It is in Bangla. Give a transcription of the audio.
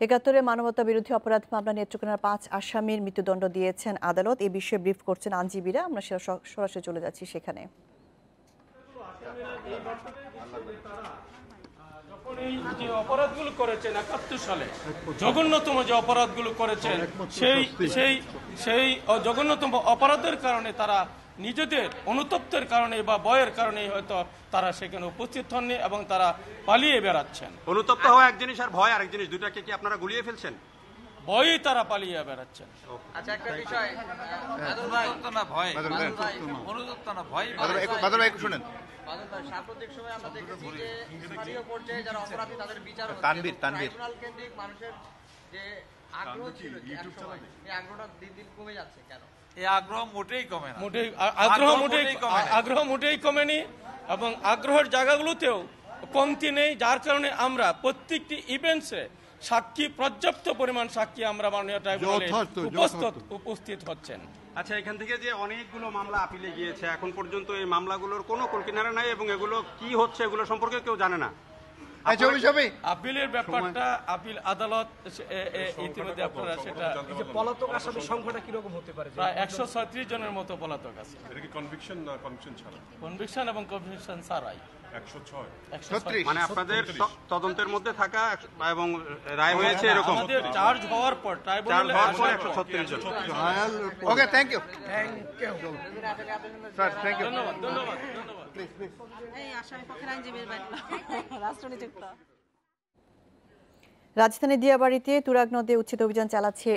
একাত্তরে মানবতা বিরোধী অপরাধ মামলা নেত্রকোনার পাঁচ আসামির মৃত্যুদণ্ড দিয়েছেন আদালত। এ বিষয়ে ব্রিফ করছেন আইনজীবীরা। আমরা সরাসরি চলে যাচ্ছি সেখানে। যখন এই যে অপরাধগুলো করেছেন একাত্তর সালে জঘন্যতম যে অপরাধগুলো করেছেন সেই সেই সেই জঘন্যতম অপরাধের কারণে তারা নিজেদের অনুতপ্তের কারণে বা বয়ের কারণে হয়তো তারা সেখানে উপস্থিত হননি এবং তারা পালিয়ে বেড়াচ্ছেন। অনুতপ্ত হওয়া এক জিনিস আর ভয় আরেক জিনিস দুটাকে কি আপনারা গুলিয়ে ফেলছেন? ভয়েই তারা পালিয়ে বেড়াচ্ছেন। আচ্ছা একটা বিষয় বাদল ভাই অনুতপ্ত না ভয়? অনুতপ্ত না। ভয় বাদল ভাই, বাদল ভাই একটু শুনেন। সাম্প্রতিক সময় আমরা দেখেছি যে স্থানীয় পর্যায়ে যারা অপরাধী তাদের বিচার হচ্ছে। তানভীর, ট্রাইব্যুনাল কেন্দ্রিক মানুষের যে আগ্রহ ছিল এক সময় এই আগ্রহটা দিন দিন কমে যাচ্ছে কেন? এই আগ্রহ মোটেই কমে না। মোটেই আগ্রহ আগ্রহ মোটেই মোটেই কমে নাই। আগ্রহ মোটেই কমেনি এবং আগ্রহের জায়গাগুলোতেও কমতি নেই যার কারণে আমরা প্রত্যেকটি ইভেন্টসে সাক্ষী পর্যাপ্ত পরিমাণ সাক্ষী আমরা মাননীয় ট্রাইব্যুনালে উপস্থিত উপস্থিত হচ্ছেন। আচ্ছা এখান থেকে যে অনেকগুলো মামলা আপিলে গিয়েছে এখন পর্যন্ত এই মামলাগুলোর কোনো কলকিনারা নাই এবং এগুলো কি হচ্ছে এগুলো সম্পর্কে কেউ জানে না। আপিলের ব্যাপারটা আপিল আদালত ইতিমধ্যে আপনারা সেটা পলাতক আসামি সংখ্যাটা কীরকম হতে পারে? প্রায় একশো ছয়ত্রিশ জনের মতো পলাতক আছে। কনভিকশন না কনভিকশন ছাড়া? কনভিকশন এবং কনভিকশন ছাড়াই। মানে আপনাদের তদন্তের মধ্যে থাকা এবং রায় হয়েছে এরকম। আমাদের চার্জ হওয়ার পর চার হওয়ার পর একশো ছত্রিশ জন। ওকে থ্যাংক ইউ আসলে আপনাদের স্যার থ্যাংক ইউ ধন্যবাদ ধন্যবাদ ধন্যবাদ। এই আইনজীবীর বাড়ি। রাজধানী দিয়াবাড়িতে তুরাগ নদে উচ্ছেদ অভিযান চালাচ্ছে